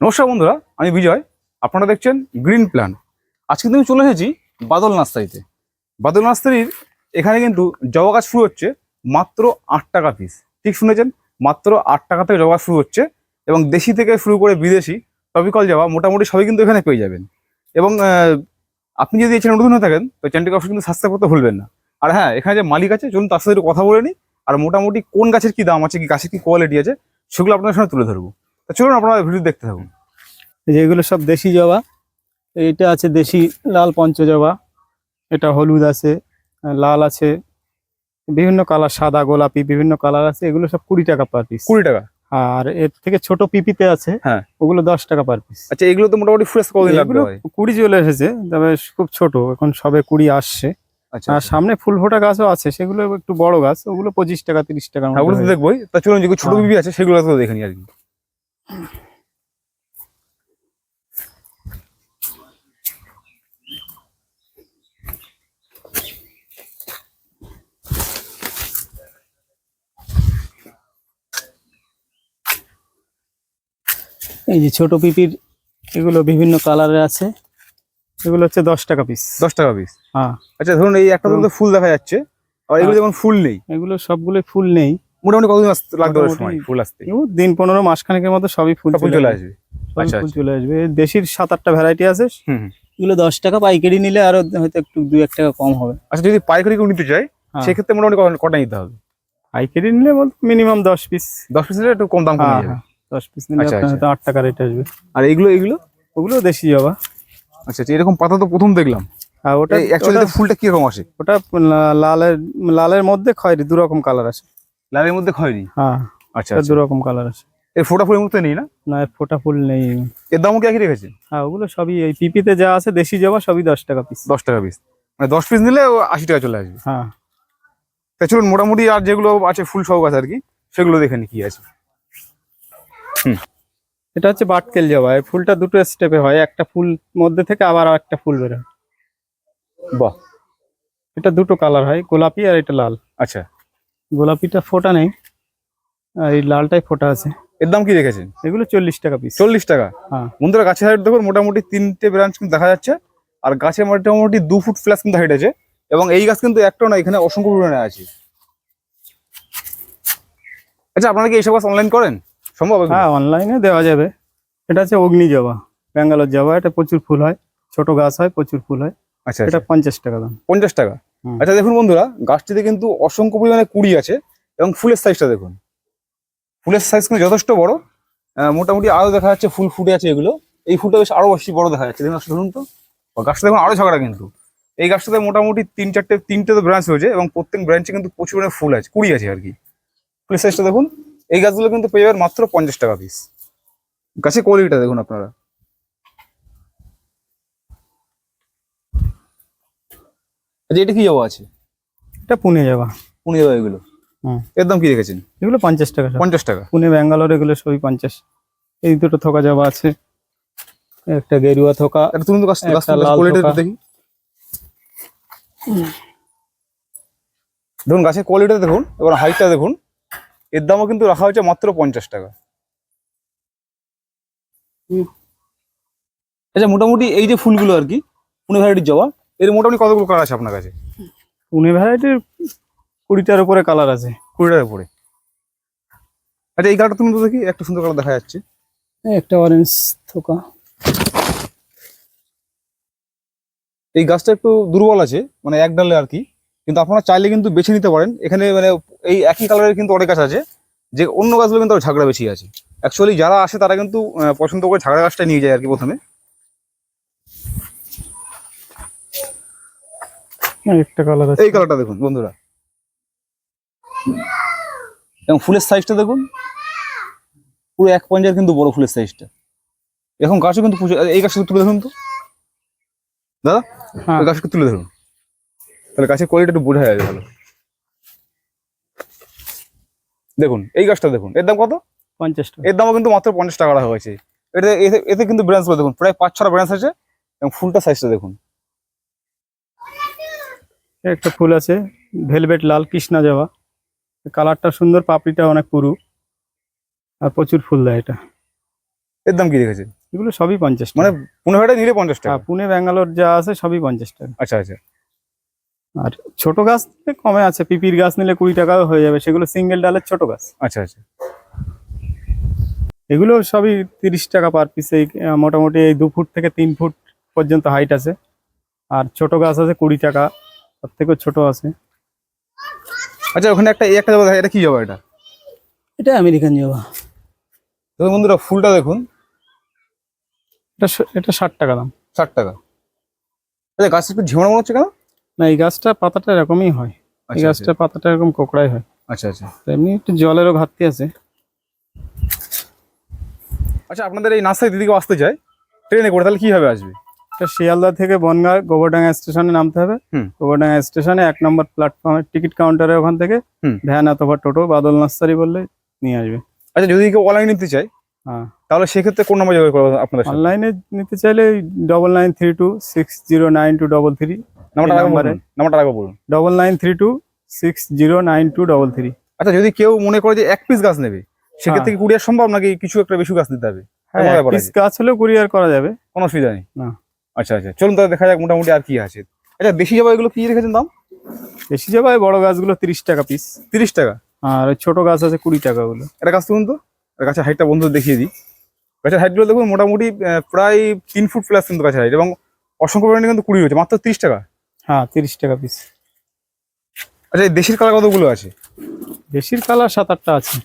নমস্কার বন্ধুরা, আমি বিজয়। আপনারা দেখছেন গ্রিন প্ল্যান আজকে কিন্তু চলে এসেছি বাদল নার্সারিতে। বাদল নার্সারির এখানে কিন্তু জবা গাছ শুরু হচ্ছে মাত্র আট টাকা পিস ঠিক শুনেছেন? মাত্র আট টাকা থেকে জবা শুরু হচ্ছে এবং দেশি থেকে শুরু করে বিদেশি টপিকল জবা মোটামুটি সবই কিন্তু এখানে পেয়ে যাবেন। এবং আপনি যদি এই চ্যানেল নতুন হয়ে থাকেন, তো চ্যানেলটিকে অবশ্যই কিন্তু সাবস্ক্রাইব করতে ভুলবেন না। আর হ্যাঁ এখানে যে মালিক আছে, চলুন তার সাথে কথা বলে নিই। আর মোটামুটি কোন গাছের কি দাম আছে, কি গাছের কি কোয়ালিটি আছে, সেগুলো আপনাদের সামনে তুলে ধরবো। চলুন আপনারা ভিডিও দেখতে থাকুন। এই যে এগুলো সব দেশি জবা। এইটা আছে দেশি লাল পঞ্চজবা। এটা হলুদ আছে লাল আছে বিভিন্ন কালার সাদা গোলাপি বিভিন্ন কালার আছে। এগুলো সব কুড়ি টাকা পার পিস কুড়ি টাকা? আর এর থেকে ছোট পিপিতে আছে হ্যাঁ। ওগুলো দশ টাকা পার পিস আচ্ছা এগুলো তো মোটামুটি ফ্রেশ কতদিন লাগবে কুড়ি চলে এসেছে তবে খুব ছোট এখন সবে কুড়ি আসছে। আচ্ছা আর সামনে ফুল ফোটা গাছও আছে সেগুলো একটু বড় গাছ ওগুলো পঁচিশ টাকা তিরিশ টাকা হ্যাঁ ওগুলো দেখবোই। তা চলুন যেগুলো ছোট হ্যাঁ। বিবি আছে সেগুলো তো দেখে নিই আর কি। এই যে ছোট পিপির এগুলো বিভিন্ন কালারের আছে। এগুলো হচ্ছে দশ টাকা পিস দশ টাকা পিস হ্যাঁ। আচ্ছা ধরুন এই একটা ফুল দেখা যাচ্ছে আর এগুলো হ্যাঁ। যেমন ফুল নেই। এগুলো সবগুলো ফুল নেই। মোটামুটি কতদিন লাগতে পারে সময়? ফুল আসতে দিন পনেরো মাসখানেকের মতো সবই ফুল ফুল চলে আসবে। আচ্ছা, ফুল আচ্ছা। চলে আসবে। দেশির সাত আটটা ভ্যারাইটি আছে। এগুলো দশ টাকা পাইকারি নিলে আরও হয়তো একটু দুই এক টাকা কম হবে। আচ্ছা যদি পাইকারি কেউ নিতে চায় হ্যাঁ। সেক্ষেত্রে মোটামুটি কটা- নিতে হবে? পাইকারি নিলে বলতে মিনিমাম দশ পিস দশ পিস একটু কম দাম কমে যাবে। দশ পিস নিলে আচ্ছা। হয়তো আট টাকা রেট আসবে। আর এগুলো এগুলো? ওগুলো দেশি জবা। আচ্ছা এরকম পাতা তো প্রথম দেখলাম। আর ওটা অ্যাকচুয়ালি ফুলটা কীরকম আসে? ওটা লালের লালের মধ্যে খয়েরি দু রকম কালার আছে লালের মধ্যে খয়নি হ্যাঁ আচ্ছা দু রকম কালার আছে। এই ফোটা ফুলের মধ্যে নেই না? না এর ফোটা ফুল নেই। এর দামও কি একই রেখেছেন হ্যাঁ ওগুলো সবই এই পিপিতে যা আছে দেশি জবা সবই দশ টাকা পিস দশ টাকা পিস মানে দশ পিস নিলে আশি টাকা চলে আসবে। হ্যাঁ। তা চলুন মোটামুটি আর যেগুলো আছে ফুল সহ গাছ আর কি সেগুলো দেখে নি কি আছে। হুম। এটা হচ্ছে বাটকেল জবা। এই ফুলটা দুটো স্টেপে হয় একটা ফুল মধ্যে থেকে আবার একটা ফুল বেরোয় বাহ। এটা দুটো কালার হয় গোলাপি আর এটা লাল। আচ্ছা। গোলাপিটা ফোটা নেই আর এই লালটাই ফোটা আছে। এর দাম কি রেখেছেন? এগুলো চল্লিশ টাকা পিস চল্লিশ টাকা? হ্যাঁ। বন্ধুরা গাছের হাইট দেখুন মোটামুটি তিনটে ব্রাঞ্চ কিন্তু দেখা যাচ্ছে আর গাছে মোটামুটি দু ফুট ফ্ল্যাশ কিন্তু হাইট আছে এবং এই গাছ কিন্তু একটাও না এখানে অসংখ্য পরিমাণে আছে। আচ্ছা আপনারা কি এইসব গাছ অনলাইন করেন? সম্ভব হ্যাঁ অনলাইনে দেওয়া যাবে। এটা হচ্ছে অগ্নি জবা ব্যাঙ্গালোর জবা এটা প্রচুর ফুল হয় ছোট গাছ হয় প্রচুর ফুল হয়। আচ্ছা এটা আচ্ছা। পঞ্চাশ টাকা দাম। পঞ্চাশ টাকা। আচ্ছা দেখুন বন্ধুরা, গাছটিতে কিন্তু অসংখ্য পরিমাণে কুড়ি আছে এবং ফুলের সাইজটা দেখুন। ফুলের সাইজ কিন্তু যথেষ্ট বড়। মোটামুটি আরও দেখা যাচ্ছে ফুল ফুটে আছে এগুলো। এই ফুলটা বেশ আরও বেশি বড় দেখা যাচ্ছে। দেখুন ধরুন তো। গাছটা দেখুন, আরও ঝগড়া কিন্তু। এই গাছটাতে মোটামুটি তিন চারটে, তিনটে তো ব্রাঞ্চ হয়েছে এবং প্রত্যেক ব্রাঞ্চে কিন্তু প্রচুর পরিমাণে ফুল আছে, কুড়ি আছে আর কি। ফুলের সাইজটা দেখুন। এই গাছগুলো কিন্তু পেয়ে যাবেন মাত্র পঞ্চাশ টাকা পিস গাছের কোয়ালিটিটা দেখুন আপনারা। আচ্ছা এটা কি যাওয়া আছে? এটা পুনে যাওয়া। পুনে যাওয়া এগুলো। এর দাম কি রেখেছেন? এগুলো পঞ্চাশ টাকা পঞ্চাশ টাকা? পুনে ব্যাঙ্গালোর এগুলো সবই পঞ্চাশ। এই দুটো থোকা জবা আছে। একটা গেরুয়া থোকা তুলুন তো। দেখি। দেখুন গাছের কোয়ালিটি দেখুন এবার হাইটটা দেখুন। এর দামও কিন্তু রাখা হয়েছে মাত্র পঞ্চাশ টাকা। আচ্ছা মোটামুটি এই যে ফুলগুলো আর কি পুনে ভ্যারাইটির জবা এর মোটামুটি কতগুলো কালার আছে আপনার কাছে? পুনে ভ্যারাইটির কুড়িটার উপরে কালার আছে। কুড়িটার উপরে। আচ্ছা এই কালারটা তুমি তো দেখি একটা সুন্দর কালার দেখা যাচ্ছে। একটা অরেঞ্জ থোকা। এই গাছটা একটু দুর্বল আছে মানে এক ডালে আর কি। কিন্তু আপনারা চাইলে কিন্তু বেছে নিতে পারেন। এখানে মানে এই একই কালারের কিন্তু অনেক গাছ আছে যে অন্য গাছগুলো কিন্তু ঝাগড়া বেশি আছে। অ্যাকচুয়ালি যারা আসে তারা কিন্তু পছন্দ করে ঝাগড়া গাছটা নিয়ে যায় আর কি প্রথমে। একটা কালার আছে। এই কালারটা দেখুন বন্ধুরা। এবং ফুলের সাইজটা দেখুন। পুরো এক পঞ্চায়েত কিন্তু বড় ফুলের সাইজটা গাছও কিন্তু প্রচুর এই গাছটা তুলে ধরুন তো। দাদা হ্যাঁ। ওই গাছকে তুলে ধরুন। তাহলে গাছের কোয়ালিটি একটু বোঝা যাবে ভালো। দেখুন এই গাছটা দেখুন এর দাম কত? পঞ্চাশ টাকা। এর দামও কিন্তু মাত্র পঞ্চাশ টাকা রাখা হয়েছে। এটা এতে কিন্তু ব্রাঞ্চ দেখুন প্রায় পাঁচ ছটা ব্রাঞ্চ আছে। এবং ফুলটা সাইজটা দেখুন। একটা ফুল আছে ভেলভেট লাল কৃষ্ণা জবা কালারটা সুন্দর পাপড়িটা অনেক পুরু। আর প্রচুর ফুল দেয় এটা। এর দাম কি রেখেছেন? এগুলো সবই পঞ্চাশ মানে পনেরো নিলে পঞ্চাশ টাকা? হ্যাঁ পুনে ব্যাঙ্গালোর যা আছে সবই পঞ্চাশ টাকা। আচ্ছা আচ্ছা। আর ছোট গাছ কমে আছে পিপির গাছ নিলে কুড়ি টাকাও হয়ে যাবে। সেগুলো সিঙ্গেল ডালের ছোট গাছ। আচ্ছা আচ্ছা। এগুলো সবই তিরিশ টাকা পার পিস এই মোটামুটি এই দু ফুট থেকে তিন ফুট পর্যন্ত হাইট আছে। আর ছোট গাছ আছে কুড়ি টাকা। তার থেকেও ছোট আছে। আচ্ছা ওখানে একটা এই একটা জবা দেখা এটা কি জবা এটা? এটা আমেরিকান জবা তো বন্ধুরা ফুলটা দেখুন। এটা এটা ষাট টাকা দাম। ষাট টাকা। আচ্ছা গাছটা একটু ঝিমানো মনে হচ্ছে কেন? না এই গাছটা পাতাটা এরকমই হয়। এই আচ্ছা গাছটা পাতাটা এরকম কোকড়াই হয়। আচ্ছা আচ্ছা। এমনি একটু জলেরও ঘাটতি আছে। আচ্ছা আপনাদের এই নার্সারি দিদিকে আসতে চাই। ট্রেনে করে তাহলে কীভাবে আসবে? শিয়ালদা থেকে বনগাঁ গোবরডাঙ্গা স্টেশনে নামতে হবে। গোবরডাঙ্গা স্টেশনে এক নম্বর প্ল্যাটফর্মের টিকিট কাউন্টারে ওখান থেকে ভ্যান অথবা টোটো বাদল নার্সারি বললে নিয়ে আসবে। আচ্ছা যদি কেউ অনলাইন নিতে চায় হ্যাঁ। তাহলে সেক্ষেত্রে কোন নম্বর যোগাযোগ করব আপনাদের অনলাইনে নিতে চাইলে double nine three two six zero nine two double three নাম্বারটা আগে নাম্বারে। বলুন নাম্বারটা বলুন। Double nine three two six zero nine two double three আচ্ছা যদি কেউ মনে করে যে এক পিস গাছ নেবে সেক্ষেত্রে কি কুরিয়ার সম্ভব নাকি কিছু একটা বেশি গাছ নিতে হবে? হ্যাঁ পিস গাছ হলেও কুরিয়ার করা যাবে। কোনো অসুবিধা নেই। না। আচ্ছা আচ্ছা। চলুন তাহলে দেখা যাক মোটামুটি আর কি আছে। আচ্ছা দেশি জবা এগুলো কি রেখেছেন দাম? বেশি যাবে বড় গাছগুলো তিরিশ টাকা পিস তিরিশ টাকা? আর ওই ছোট গাছ আছে কুড়ি টাকা ওগুলো। এটা গাছ তুলুন তো। গাছের হাইটটা বন্ধু দেখিয়ে দিই। গাছের হাইটগুলো দেখুন মোটামুটি প্রায় তিন ফুট প্লাস কিন্তু গাছের হাইট এবং অসংখ্য পরিমাণে কিন্তু কুড়ি হচ্ছে মাত্র তিরিশ টাকা? হ্যাঁ তিরিশ টাকা পিস আচ্ছা এই দেশির কালার কতগুলো আছে? দেশির কালার সাত আটটা আছে।